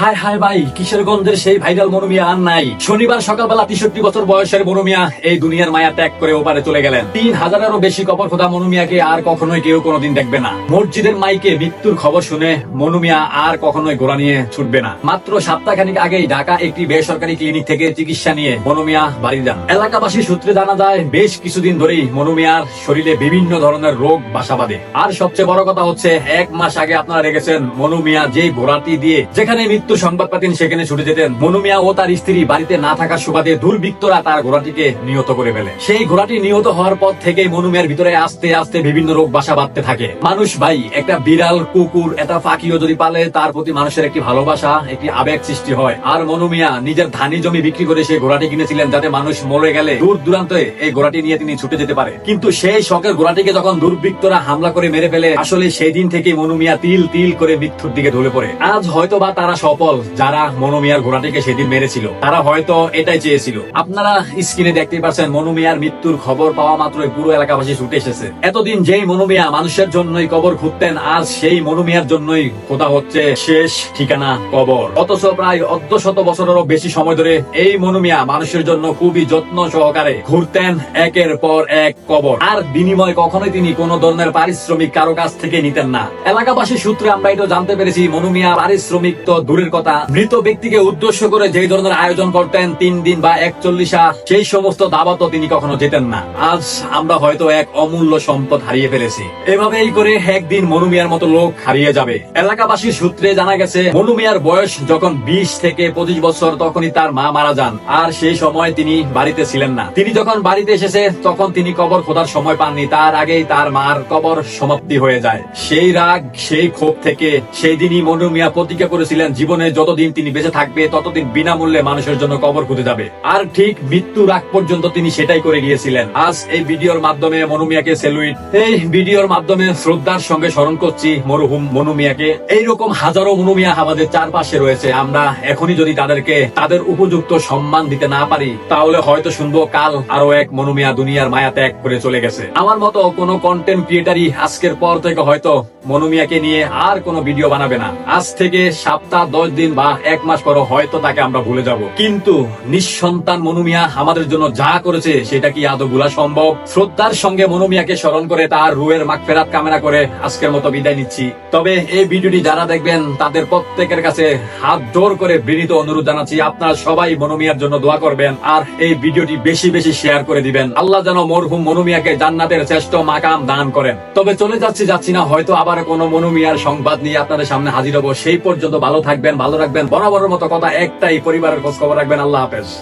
হায় হায় ভাই কিশোরগঞ্জের সেই ভাইরাল মনুমিয়া আর নাই? শনিবার সকালবেলা তেষট্টি বছর বয়সের মনুমিয়া এই দুনিয়ার মায়া ত্যাগ করে ওপারে চলে গেলেন। তিন হাজারেরও বেশি কবর খোদা মনুমিয়াকে আর কখনোই কেউ কোনোদিন দেখবে না। মসজিদের মাইকে মৃত্যুর খবর শুনে মনুমিয়া আর কখনোই গোড়া নিয়ে ছুটবে না। মাত্র সপ্তাহখানিক আগেই ঢাকা একটি বেসরকারি ক্লিনিক থেকে চিকিৎসা নিয়ে মনুমিয়া বাড়ি যান। এলাকাবাসী সূত্রে জানা যায়, বেশ কিছুদিন ধরেই মনুমিয়ার শরীরে বিভিন্ন ধরনের রোগ বাসা বাঁধে। আর সবচেয়ে বড় কথা হচ্ছে, এক মাস আগে আপনারা রেখেছেন মনুমিয়া যে ঘোড়াটি দিয়ে যেখানে মৃত্যু সংবাদ পাতেন, সেখানে ছুটে যেতেন। মনুমিয়া ও তার স্ত্রী বাড়িতে না থাকার সুবাদে দুর্বৃত্তরা তার ঘোড়াটিকে নিহত করে ফেলে। সেই ঘোড়াটি নিহত হওয়ার পর থেকেই মনুমিয়ার ভিতরে আস্তে আস্তে বিভিন্ন রোগ বাসা বাঁধতে থাকে। মানুষ ভাই, একটা বিড়াল, কুকুর এটা ফাঁকিও যদি পালে, তার প্রতি মানুষের একটি ভালোবাসা, একটি আবেগ সৃষ্টি হয়। আর মনুমিয়া নিজের ধানি জমি বিক্রি করে সেই ঘোড়াটি কিনেছিলেন যাতে মানুষ মরে গেলে দূর দূরান্তে এই ঘোড়াটি নিয়ে তিনি ছুটে যেতে পারে। কিন্তু সেই শখের ঘোড়াটিকে যখন দুর্বৃত্তরা হামলা করে মেরে ফেলে, আসলে সেই দিন থেকে মনুমিয়া তিল তিল করে মৃত্যুর দিকে ঢলে পড়ে। আজ হয়তো বা তারা সফল যারা মনুমিয়ার ঘোড়াটিকে সেদিন মেরেছিল, তারা হয়তো এটাই চেয়েছিল। আপনারা স্ক্রিনে দেখতে পাচ্ছেন মনুমিয়ার মৃত্যুর খবর পাওয়া মাত্রই পুরো এলাকাবাসী ছুটে এসেছে। এতদিন যেই মনুমিয়া মানুষের জন্যই কবর খুঁজতেন আজ সেই মনুমিয়ার জন্যই খোদা হচ্ছে শেষ ঠিকানা কবর। অথচ প্রায় অর্ধ শত বছরেরও বেশি সময় ধরে এই মনুমিয়া মানুষের জন্য খুবই যত্ন সহকারে ঘুরতেন একের পর এক কবর। আর বিনিময় কখনোই তিনি কোন ধরনের পারিশ্রমিক কারও কাছ থেকে নিতেন না। এলাকাবাসী সূত্রে আমরা এটা জানতে পেরেছি মনুমিয়া পারিশ্রমিক তো দূরের কথা, মৃত ব্যক্তিকে উদ্দেশ্য করে যেই ধরনের আয়োজন করতেন, তিন দিন বা একচল্লিশা, সেই সমস্ত দাবাতও তিনি কখনো যেতেন না। আজ আমরা হয়তো এক অমূল্য সম্পদ হারিয়ে ফেলেছি। এভাবেই করে একদিন মনুমিয়ার মতো লোক হারিয়ে যাবে। এলাকাবাসীর সূত্রে জানা গেছে মনুমিয়ার বয়স যখন বিশ থেকে পঁচিশ বছর, তখনই তার মা মারা যান। আর সেই সময় তিনি বাড়িতে ছিলেন না। তিনি যখন বাড়িতে এসেছে, তখন তিনি কবর খোদার সময় পাননি। তার আগেই তার মার কবর সমাপ্তি হয়ে যায়। সেই রাগ, সেই ক্ষোভ থেকে সেই দিনই মনুমিয়া প্রতিজ্ঞা করেছিলেন, জীবনে যতদিন তিনি বেঁচে থাকবে, ততদিন বিনামূল্যে মানুষের জন্য কবর খুঁজে যাবে। আর ঠিক মৃত্যুর আগ পর্যন্ত তিনি সেটাই করে গিয়েছিলেন। আজ এই ভিডিওর মাধ্যমে মনুমিয়াকে সেলুইট, এই ভিডিওর মাধ্যমে শ্রদ্ধার সঙ্গে স্মরণ করছি মরহুম মনুমিয়াকে এইরকম হাজারো মনুমিয়া আমাদের চারপাশে রয়েছে। আমরা এখনই যদি তাদেরকে তাদের উপযুক্ত সম্মান দিতে না পারি, তাহলে হয়তো শুনব কাল আরও এক মনুমিয়া দুনিয়ার মায়া ত্যাগ করে চলে গেছে। আমার মতো কোনো কন্টেন্ট ক্রিয়েটারই আজকের পর থেকে হয়তো মনুমিয়াকে নিয়ে আর কোনো ভিডিও বানাবে না। আজ থেকে সপ্তাহ দশ দিন বা এক মাস পর হয়তো তাকে আমরা ভুলে যাব। কিন্তু নিঃসন্তান মনুমিয়া আমাদের জন্য যা করেছে, সেটা কি আদৌ ভুলা সম্ভব? শ্রদ্ধার সঙ্গে মনুমিয়াকে স্মরণ করে তার রুয়ের মাগ ফেরাত কামনা করে আজকের মতো বিদায় নিচ্ছি। তবে এই ভিডিওটি যারা দেখবেন, তাদের প্রত্যেকের কাছে হাত জোর করে বিনীত অনুরোধ জানাচ্ছি, আপনারা সবাই মনুমিয়ার জন্য দোয়া করবেন আর এই ভিডিওটি বেশি বেশি শেয়ার করে দিবেন। আল্লাহ যেন মরহুম মনুমিয়াকে জান্নাতের শ্রেষ্ঠ মাকাম দান করেন। তবে চলে যাচ্ছি যাচ্ছি না, হয়তো আবার কোনো মনুমিয়ার সংবাদ নিয়ে আপনাদের সামনে হাজির হব। সেই পর্যন্ত ভালো থাকবেন ভালো রাখবেন বরাবরের মতো কথা একটাই পরিবারের খোঁজ খবর রাখবেন। আল্লাহ হাফেজ।